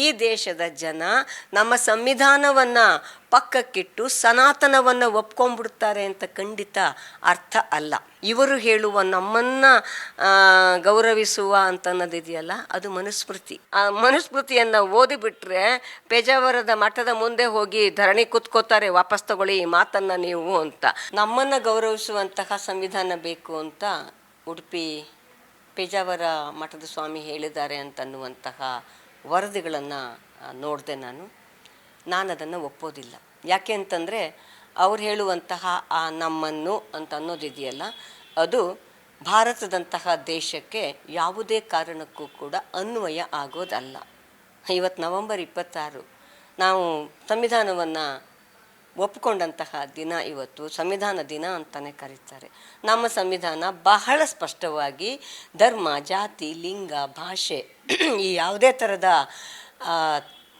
ಈ ದೇಶದ ಜನ ನಮ್ಮ ಸಂವಿಧಾನವನ್ನು ಪಕ್ಕಕ್ಕಿಟ್ಟು ಸನಾತನವನ್ನು ಒಪ್ಕೊಂಡ್ಬಿಡ್ತಾರೆ ಅಂತ ಖಂಡಿತ ಅರ್ಥ ಅಲ್ಲ. ಇವರು ಹೇಳುವ ನಮ್ಮನ್ನು ಗೌರವಿಸುವ ಅಂತ ಅಂತನ್ನೋದಿದೆಯಲ್ಲ ಅದು ಮನುಸ್ಮೃತಿ. ಆ ಮನುಸ್ಮೃತಿಯನ್ನು ಓದಿಬಿಟ್ರೆ ಪೇಜಾವರದ ಮಠದ ಮುಂದೆ ಹೋಗಿ ಧರಣಿ ಕುತ್ಕೋತಾರೆ, ವಾಪಸ್ ತಗೊಳ್ಳಿ ಈ ಮಾತನ್ನು ನೀವು ಅಂತ. ನಮ್ಮನ್ನು ಗೌರವಿಸುವಂತಹ ಸಂವಿಧಾನ ಬೇಕು ಅಂತ ಉಡುಪಿ ಪೇಜಾವರ ಮಠದ ಸ್ವಾಮಿ ಹೇಳಿದ್ದಾರೆ ಅಂತನ್ನುವಂತಹ ವರದಿಗಳನ್ನು ನೋಡಿದೆ ನಾನು. ನಾನು ಅದನ್ನು ಒಪ್ಪೋದಿಲ್ಲ. ಯಾಕೆ ಅಂತಂದರೆ, ಅವ್ರು ಹೇಳುವಂತಹ, ಆ, ನಮ್ಮನ್ನು ಅಂತ ಅನ್ನೋದಿದೆಯಲ್ಲ, ಅದು ಭಾರತದಂತಹ ದೇಶಕ್ಕೆ ಯಾವುದೇ ಕಾರಣಕ್ಕೂ ಕೂಡ ಅನ್ವಯ ಆಗೋದಲ್ಲ. ಇವತ್ತು ನವೆಂಬರ್ ಇಪ್ಪತ್ತಾರು, ನಾವು ಸಂವಿಧಾನವನ್ನು ಒಪ್ಪಿಕೊಂಡಂತಹ ದಿನ ಇವತ್ತು ಸಂವಿಧಾನ ದಿನ ಅಂತಲೇ ಕರೀತಾರೆ. ನಮ್ಮ ಸಂವಿಧಾನ ಬಹಳ ಸ್ಪಷ್ಟವಾಗಿ ಧರ್ಮ, ಜಾತಿ, ಲಿಂಗ, ಭಾಷೆ ಈ ಯಾವುದೇ ಥರದ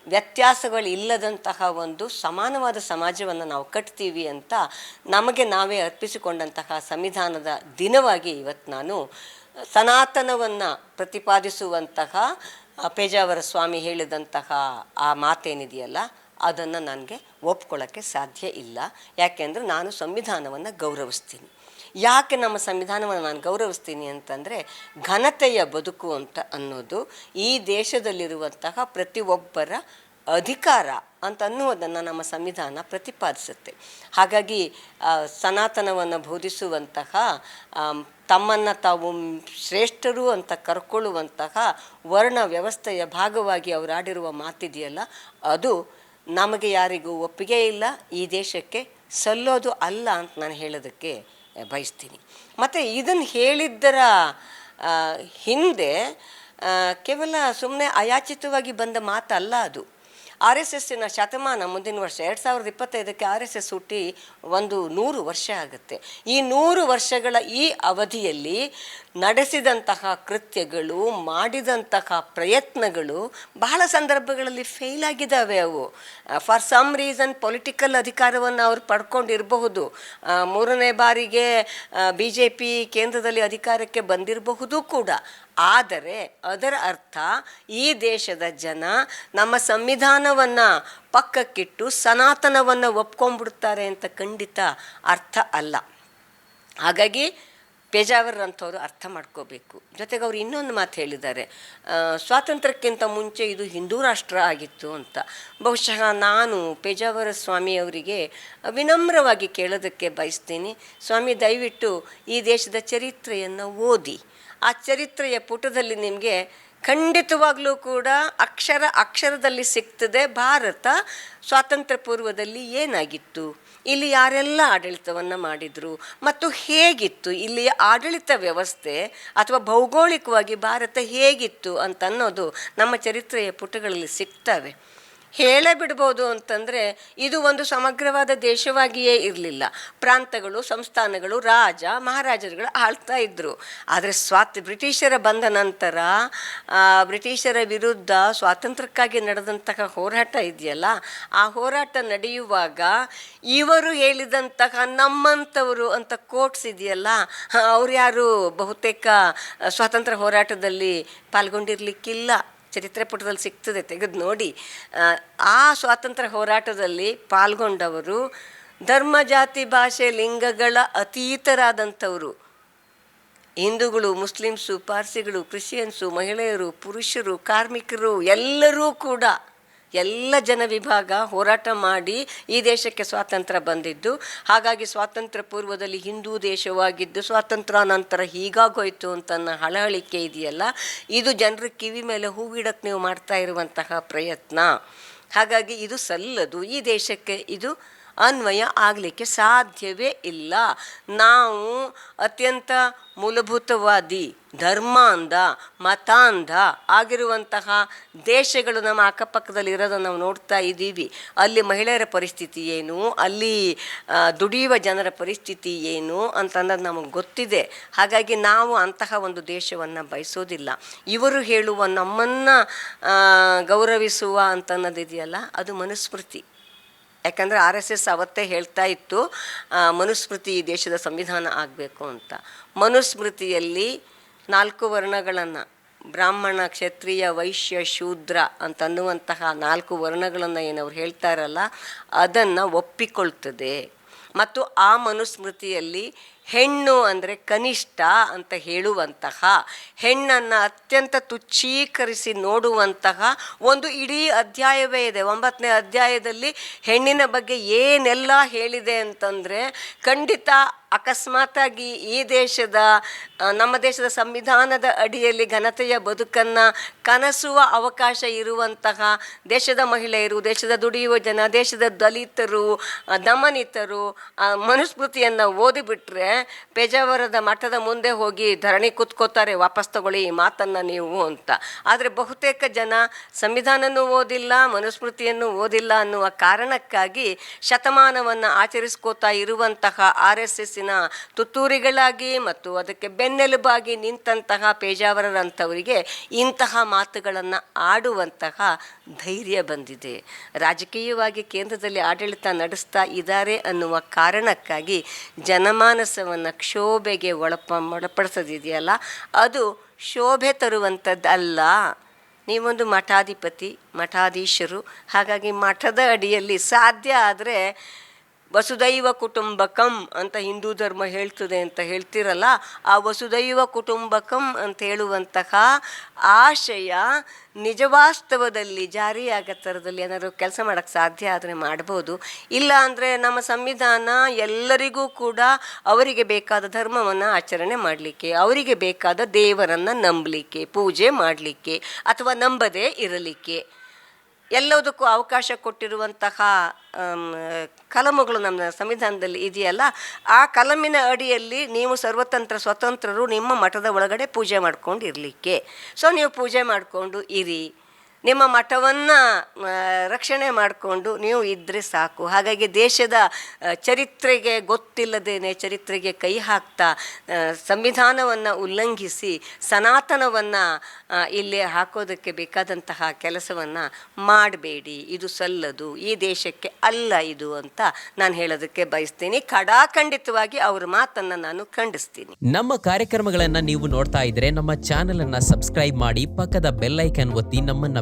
ವ್ಯತ್ಯಾಸಗಳು ಇಲ್ಲದಂತಹ ಒಂದು ಸಮಾನವಾದ ಸಮಾಜವನ್ನು ನಾವು ಕಟ್ತೀವಿ ಅಂತ ನಮಗೆ ನಾವೇ ಅರ್ಪಿಸಿಕೊಂಡಂತಹ ಸಂವಿಧಾನದ ದಿನವಾಗಿ ಇವತ್ತು ನಾನು, ಸನಾತನವನ್ನು ಪ್ರತಿಪಾದಿಸುವಂತಹ ಪೇಜಾವರ ಸ್ವಾಮಿ ಹೇಳಿದಂತಹ ಆ ಮಾತೇನಿದೆಯಲ್ಲ ಅದನ್ನು ನನಗೆ ಒಪ್ಕೊಳ್ಳೋಕ್ಕೆ ಸಾಧ್ಯ ಇಲ್ಲ. ಯಾಕೆಂದರೆ ನಾನು ಸಂವಿಧಾನವನ್ನು ಗೌರವಿಸ್ತೀನಿ. ಯಾಕೆ ನಮ್ಮ ಸಂವಿಧಾನವನ್ನು ನಾನು ಗೌರವಿಸ್ತೀನಿ ಅಂತಂದರೆ ಘನತೆಯ ಬದುಕು ಅಂತ ಅನ್ನೋದು ಈ ದೇಶದಲ್ಲಿರುವಂತಹ ಪ್ರತಿಯೊಬ್ಬರ ಅಧಿಕಾರ ಅಂತ ಅನ್ನುವುದನ್ನು ನಮ್ಮ ಸಂವಿಧಾನ ಪ್ರತಿಪಾದಿಸುತ್ತೆ. ಹಾಗಾಗಿ ಸನಾತನವನ್ನು ಬೋಧಿಸುವಂತಹ ತಮ್ಮನ್ನು ತಾವು ಶ್ರೇಷ್ಠರು ಅಂತ ಕರ್ಕೊಳ್ಳುವಂತಹ ವರ್ಣ ವ್ಯವಸ್ಥೆಯ ಭಾಗವಾಗಿ ಅವರಾಡಿರುವ ಮಾತಿದೆಯಲ್ಲ, ಅದು ನಮಗೆ ಯಾರಿಗೂ ಒಪ್ಪಿಗೆ ಇಲ್ಲ, ಈ ದೇಶಕ್ಕೆ ಸಲ್ಲೋದು ಅಲ್ಲ ಅಂತ ನಾನು ಹೇಳೋದಕ್ಕೆ ಬಯಸ್ತೀನಿ. ಮತ್ತು ಇದನ್ನು ಹೇಳಿದ್ದರ ಹಿಂದೆ ಕೇವಲ ಸುಮ್ಮನೆ ಅಯಾಚಿತವಾಗಿ ಬಂದ ಮಾತಲ್ಲ ಅದು. ಆರ್ ಎಸ್ ಎಸ್ಸಿನ ಶತಮಾನ ಮುಂದಿನ ವರ್ಷ, ಎರಡು ಸಾವಿರದ ಇಪ್ಪತ್ತೈದಕ್ಕೆ ಆರ್ ಎಸ್ ಎಸ್ ಹುಟ್ಟಿ ಒಂದು ನೂರು ವರ್ಷ ಆಗುತ್ತೆ. ಈ ನೂರು ವರ್ಷಗಳ ಈ ಅವಧಿಯಲ್ಲಿ ನಡೆಸಿದಂತಹ ಕೃತ್ಯಗಳು, ಮಾಡಿದಂತಹ ಪ್ರಯತ್ನಗಳು ಬಹಳ ಸಂದರ್ಭಗಳಲ್ಲಿ ಫೇಲ್ ಆಗಿದ್ದಾವೆ ಅವು. ಫಾರ್ ಸಮ್ ರೀಸನ್ ಪೊಲಿಟಿಕಲ್ ಅಧಿಕಾರವನ್ನು ಅವರು ಪಡ್ಕೊಂಡಿರಬಹುದು. ಮೂರನೇ ಬಾರಿಗೆ ಬಿ ಜೆ ಪಿ ಕೇಂದ್ರದಲ್ಲಿ ಅಧಿಕಾರಕ್ಕೆ ಬಂದಿರಬಹುದು ಕೂಡ. ಆದರೆ ಅದರ ಅರ್ಥ ಈ ದೇಶದ ಜನ ನಮ್ಮ ಸಂವಿಧಾನವನ್ನು ಪಕ್ಕಕ್ಕಿಟ್ಟು ಸನಾತನವನ್ನು ಒಪ್ಕೊಂಡ್ಬಿಡ್ತಾರೆ ಅಂತ ಖಂಡಿತ ಅರ್ಥ ಅಲ್ಲ. ಹಾಗಾಗಿ ಪೇಜಾವರಂಥವ್ರು ಅರ್ಥ ಮಾಡ್ಕೋಬೇಕು. ಜೊತೆಗೆ ಅವ್ರು ಇನ್ನೊಂದು ಮಾತು ಹೇಳಿದ್ದಾರೆ ಸ್ವಾತಂತ್ರ್ಯಕ್ಕಿಂತ ಮುಂಚೆ ಇದು ಹಿಂದೂ ರಾಷ್ಟ್ರ ಆಗಿತ್ತು ಅಂತ. ಬಹುಶಃ ನಾನು ಪೇಜಾವರ ಸ್ವಾಮಿಯವರಿಗೆ ವಿನಮ್ರವಾಗಿ ಕೇಳೋದಕ್ಕೆ ಬಯಸ್ತೀನಿ. ಸ್ವಾಮಿ, ದಯವಿಟ್ಟು ಈ ದೇಶದ ಚರಿತ್ರೆಯನ್ನು ಓದಿ. ಆ ಚರಿತ್ರೆಯ ಪುಟದಲ್ಲಿ ನಿಮಗೆ ಖಂಡಿತವಾಗಲೂ ಕೂಡ ಅಕ್ಷರ ಅಕ್ಷರದಲ್ಲಿ ಸಿಗ್ತದೆ, ಭಾರತ ಸ್ವಾತಂತ್ರ್ಯ ಪೂರ್ವದಲ್ಲಿ ಏನಾಗಿತ್ತು? ಇಲ್ಲಿ ಯಾರೆಲ್ಲ ಆಡಳಿತವನ್ನು ಮಾಡಿದರು ಮತ್ತು ಹೇಗಿತ್ತು ಇಲ್ಲಿಯ ಆಡಳಿತ ವ್ಯವಸ್ಥೆ ಅಥವಾ ಭೌಗೋಳಿಕವಾಗಿ ಭಾರತ ಹೇಗಿತ್ತು ಅಂತ ಅನ್ನೋದು ನಮ್ಮ ಚರಿತ್ರೆಯ ಪುಟಗಳಲ್ಲಿ ಸಿಗ್ತವೆ. ಹೇಳೇ ಬಿಡ್ಬೋದು ಅಂತಂದರೆ ಇದು ಒಂದು ಸಮಗ್ರವಾದ ದೇಶವಾಗಿಯೇ ಇರಲಿಲ್ಲ. ಪ್ರಾಂತಗಳು, ಸಂಸ್ಥಾನಗಳು, ರಾಜ, ಮಹಾರಾಜರುಗಳು ಆಳ್ತಾ ಇದ್ದರು ಆದರೆ ಸ್ವಾತ, ಬ್ರಿಟಿಷರ ಬಂದ ನಂತರ ಬ್ರಿಟಿಷರ ವಿರುದ್ಧ ಸ್ವಾತಂತ್ರ್ಯಕ್ಕಾಗಿ ನಡೆದಂತಹ ಹೋರಾಟ ಇದೆಯಲ್ಲ, ಆ ಹೋರಾಟ ನಡೆಯುವಾಗ ಇವರು ಹೇಳಿದಂತಹ ನಮ್ಮಂಥವರು ಅಂತ ಕೋಟ್ಸ್ ಇದೆಯಲ್ಲ ಅವ್ರು ಯಾರು ಬಹುತೇಕ ಸ್ವಾತಂತ್ರ್ಯ ಹೋರಾಟದಲ್ಲಿ ಪಾಲ್ಗೊಂಡಿರ್ಲಿಕ್ಕಿಲ್ಲ. ಚರಿತ್ರೆ ಪುಟದಲ್ಲಿ ಸಿಗ್ತದೆ ತೆಗೆದು ನೋಡಿ. ಆ, ಸ್ವಾತಂತ್ರ್ಯ ಹೋರಾಟದಲ್ಲಿ ಪಾಲ್ಗೊಂಡವರು ಧರ್ಮ ಜಾತಿ ಭಾಷೆ ಲಿಂಗಗಳ ಅತೀತರಾದಂಥವರು. ಹಿಂದೂಗಳು ಮುಸ್ಲಿಮ್ಸು ಪಾರ್ಸಿಗಳು ಕ್ರಿಶ್ಚಿಯನ್ಸು ಮಹಿಳೆಯರು ಪುರುಷರು ಕಾರ್ಮಿಕರು ಎಲ್ಲರೂ ಕೂಡ ಎಲ್ಲ ಜನ ವಿಭಾಗ ಹೋರಾಟ ಮಾಡಿ ಈ ದೇಶಕ್ಕೆ ಸ್ವಾತಂತ್ರ್ಯ ಬಂದಿದ್ದು. ಹಾಗಾಗಿ ಸ್ವಾತಂತ್ರ್ಯ ಪೂರ್ವದಲ್ಲಿ ಹಿಂದೂ ದೇಶವಾಗಿದ್ದು ಸ್ವಾತಂತ್ರ್ಯ ನಂತರ ಹೀಗಾಗೋಯ್ತು ಅಂತ ಹಳಹಳಿಕೆ ಇದೆಯಲ್ಲ, ಇದು ಜನರ ಕಿವಿ ಮೇಲೆ ಹೂವಿಡಕ್ಕೆ ನೀವು ಮಾಡ್ತಾ ಇರುವಂತಹ ಪ್ರಯತ್ನ. ಹಾಗಾಗಿ ಇದು ಸಲ್ಲದು. ಈ ದೇಶಕ್ಕೆ ಇದು ಅನ್ವಯ ಆಗಲಿಕ್ಕೆ ಸಾಧ್ಯವೇ ಇಲ್ಲ. ನಾವು ಅತ್ಯಂತ ಮೂಲಭೂತವಾದಿ, ಧರ್ಮಾಂಧ, ಮತಾಂಧ ಆಗಿರುವಂತಹ ದೇಶಗಳು ನಮ್ಮ ಅಕ್ಕಪಕ್ಕದಲ್ಲಿ ಇರೋದನ್ನು ನಾವು ನೋಡ್ತಾ ಇದ್ದೀವಿ. ಅಲ್ಲಿ ಮಹಿಳೆಯರ ಪರಿಸ್ಥಿತಿ ಏನು? ಅಲ್ಲಿ ದುಡಿಯುವ ಜನರ ಪರಿಸ್ಥಿತಿ ಏನು ಅಂತನ್ನೋದು ನಮಗೆ ಗೊತ್ತಿದೆ. ಹಾಗಾಗಿ ನಾವು ಅಂತಹ ಒಂದು ದೇಶವನ್ನು ಬಯಸೋದಿಲ್ಲ. ಇವರು ಹೇಳುವ ನಮ್ಮನ್ನು ಗೌರವಿಸುವ ಅಂತನ್ನೋದಿದೆಯಲ್ಲ, ಅದು ಮನುಸ್ಮೃತಿ. ಯಾಕಂದರೆ ಆರ್ ಎಸ್ ಎಸ್ ಅವತ್ತೇ ಹೇಳ್ತಾ ಇತ್ತು ಮನುಸ್ಮೃತಿ ಈ ದೇಶದ ಸಂವಿಧಾನ ಆಗಬೇಕು ಅಂತ. ಮನುಸ್ಮೃತಿಯಲ್ಲಿ ನಾಲ್ಕು ವರ್ಣಗಳನ್ನು, ಬ್ರಾಹ್ಮಣ, ಕ್ಷತ್ರಿಯ, ವೈಶ್ಯ, ಶೂದ್ರ ಅಂತನ್ನುವಂತಹ ನಾಲ್ಕು ವರ್ಣಗಳನ್ನು ಏನವ್ರು ಹೇಳ್ತಾರಲ್ಲ ಅದನ್ನು ಒಪ್ಪಿಕೊಳ್ತದೆ. ಮತ್ತು ಆ ಮನುಸ್ಮೃತಿಯಲ್ಲಿ ಹೆಣ್ಣು ಅಂದರೆ ಕನಿಷ್ಠ ಅಂತ ಹೇಳುವಂತಹ, ಹೆಣ್ಣನ್ನು ಅತ್ಯಂತ ತುಚ್ಛೀಕರಿಸಿ ನೋಡುವಂತಹ ಒಂದು ಇಡೀ ಅಧ್ಯಾಯವೇ ಇದೆ. ಒಂಬತ್ತನೇ ಅಧ್ಯಾಯದಲ್ಲಿ ಹೆಣ್ಣಿನ ಬಗ್ಗೆ ಏನೆಲ್ಲ ಹೇಳಿದೆ ಅಂತಂದರೆ ಖಂಡಿತ ಅಕಸ್ಮಾತಾಗಿ ಈ ದೇಶದ ನಮ್ಮ ದೇಶದ ಸಂವಿಧಾನದ ಅಡಿಯಲ್ಲಿ ಘನತೆಯ ಬದುಕನ್ನು ಕನಸುವ ಅವಕಾಶ ಇರುವಂತಹ ದೇಶದ ಮಹಿಳೆಯರು, ದೇಶದ ದುಡಿಯುವ ಜನ, ದೇಶದ ದಲಿತರು ದಮನಿತರು ಮನುಸ್ಮೃತಿಯನ್ನು ಓದಿಬಿಟ್ರೆ ಪೇಜಾವರದ ಮಠದ ಮುಂದೆ ಹೋಗಿ ಧರಣಿ ಕೂತ್ಕೋತಾರೆ, ವಾಪಸ್ ತಗೊಳ್ಳಿ ಈ ಮಾತನ್ನು ನೀವು ಅಂತ. ಆದರೆ ಬಹುತೇಕ ಜನ ಸಂವಿಧಾನನೂ ಓದಿಲ್ಲ, ಮನುಸ್ಮೃತಿಯನ್ನು ಓದಿಲ್ಲ ಅನ್ನುವ ಕಾರಣಕ್ಕಾಗಿ ಶತಮಾನವನ್ನು ಆಚರಿಸ್ಕೋತಾ ಇರುವಂತಹ ಆರ್ ಎಸ್ ಎಸ್ಸಿನ ತುತ್ತೂರಿಗಳಾಗಿ ಮತ್ತು ಅದಕ್ಕೆ ಬೆನ್ನೆಲುಬಾಗಿ ನಿಂತಹ ಪೇಜಾವರರಂಥವರಿಗೆ ಇಂತಹ ಮಾತುಗಳನ್ನು ಆಡುವಂತಹ ಧೈರ್ಯ ಬಂದಿದೆ. ರಾಜಕೀಯವಾಗಿ ಕೇಂದ್ರದಲ್ಲಿ ಆಡಳಿತ ನಡೆಸ್ತಾ ಇದ್ದಾರೆ ಅನ್ನುವ ಕಾರಣಕ್ಕಾಗಿ ಜನಮಾನಸವನ್ನು ಕ್ಷೋಭೆಗೆ ಒಳಪ ಒಳಪಡಿಸೋದಿದೆಯಲ್ಲ, ಅದು ಶೋಭೆ ತರುವಂಥದ್ದಲ್ಲ. ನೀವೊಂದು ಮಠಾಧಿಪತಿ, ಮಠಾಧೀಶರು, ಹಾಗಾಗಿ ಮಠದ ಅಡಿಯಲ್ಲಿ ಸಾಧ್ಯ ಆದರೆ ವಸುದೈವ ಕುಟುಂಬಕಂ ಅಂತ ಹಿಂದೂ ಧರ್ಮ ಹೇಳ್ತದೆ ಅಂತ ಹೇಳ್ತಿರಲ್ಲ, ಆ ವಸುದೈವ ಕುಟುಂಬಕಂ ಅಂತ ಹೇಳುವಂತಹ ಆಶಯ ನಿಜವಾಸ್ತವದಲ್ಲಿ ಜಾರಿಯಾಗೋ ಥರದಲ್ಲಿ ಏನಾದರೂ ಕೆಲಸ ಮಾಡೋಕ್ಕೆ ಸಾಧ್ಯ ಆದರೆ ಮಾಡ್ಬೋದು. ಇಲ್ಲ ಅಂದರೆ ನಮ್ಮ ಸಂವಿಧಾನ ಎಲ್ಲರಿಗೂ ಕೂಡ ಅವರಿಗೆ ಬೇಕಾದ ಧರ್ಮವನ್ನು ಆಚರಣೆ ಮಾಡಲಿಕ್ಕೆ, ಅವರಿಗೆ ಬೇಕಾದ ದೇವರನ್ನು ನಂಬಲಿಕ್ಕೆ, ಪೂಜೆ ಮಾಡಲಿಕ್ಕೆ ಅಥವಾ ನಂಬದೇ ಇರಲಿಕ್ಕೆ. ಎಲ್ಲದಕ್ಕೂ ಅವಕಾಶ ಕೊಟ್ಟಿರುವಂತಹ ಕಲಮುಗಳು ನಮ್ಮ ಸಂವಿಧಾನದಲ್ಲಿ ಇದೆಯಲ್ಲ, ಆ ಕಲಮಿನ ಅಡಿಯಲ್ಲಿ ನೀವು ಸರ್ವತಂತ್ರ ಸ್ವತಂತ್ರರು ನಿಮ್ಮ ಮಠದ ಒಳಗಡೆ ಪೂಜೆ ಮಾಡ್ಕೊಂಡು ಇರಲಿಕ್ಕೆ ಸೊ ನೀವು ಪೂಜೆ ಮಾಡಿಕೊಂಡು ಇರಿ. ನಿಮ್ಮ ಮಠವನ್ನು ರಕ್ಷಣೆ ಮಾಡಿಕೊಂಡು ನೀವು ಇದ್ದರೆ ಸಾಕು. ಹಾಗಾಗಿ ದೇಶದ ಚರಿತ್ರೆಗೆ ಗೊತ್ತಿಲ್ಲದೇನೆ, ಚರಿತ್ರೆಗೆ ಕೈ ಹಾಕ್ತಾ ಸಂವಿಧಾನವನ್ನು ಉಲ್ಲಂಘಿಸಿ, ಸನಾತನವನ್ನು ಇಲ್ಲಿ ಹಾಕೋದಕ್ಕೆ ಬೇಕಾದಂತಹ ಕೆಲಸವನ್ನು ಮಾಡಬೇಡಿ. ಇದು ಸಲ್ಲದು. ಈ ದೇಶಕ್ಕೆ ಅಲ್ಲ ಇದು ಅಂತ ನಾನು ಹೇಳೋದಕ್ಕೆ ಬಯಸ್ತೀನಿ. ಕಡಾಖಂಡಿತವಾಗಿ ಅವ್ರ ಮಾತನ್ನು ನಾನು ಖಂಡಿಸ್ತೀನಿ. ನಮ್ಮ ಕಾರ್ಯಕ್ರಮಗಳನ್ನು ನೀವು ನೋಡ್ತಾ ಇದ್ರೆ ನಮ್ಮ ಚಾನೆಲ್ ಅನ್ನ ಸಬ್ಸ್ಕ್ರೈಬ್ ಮಾಡಿ ಪಕ್ಕದ ಬೆಲ್ಲೈಕನ್ ಒತ್ತಿ ನಮ್ಮನ್ನ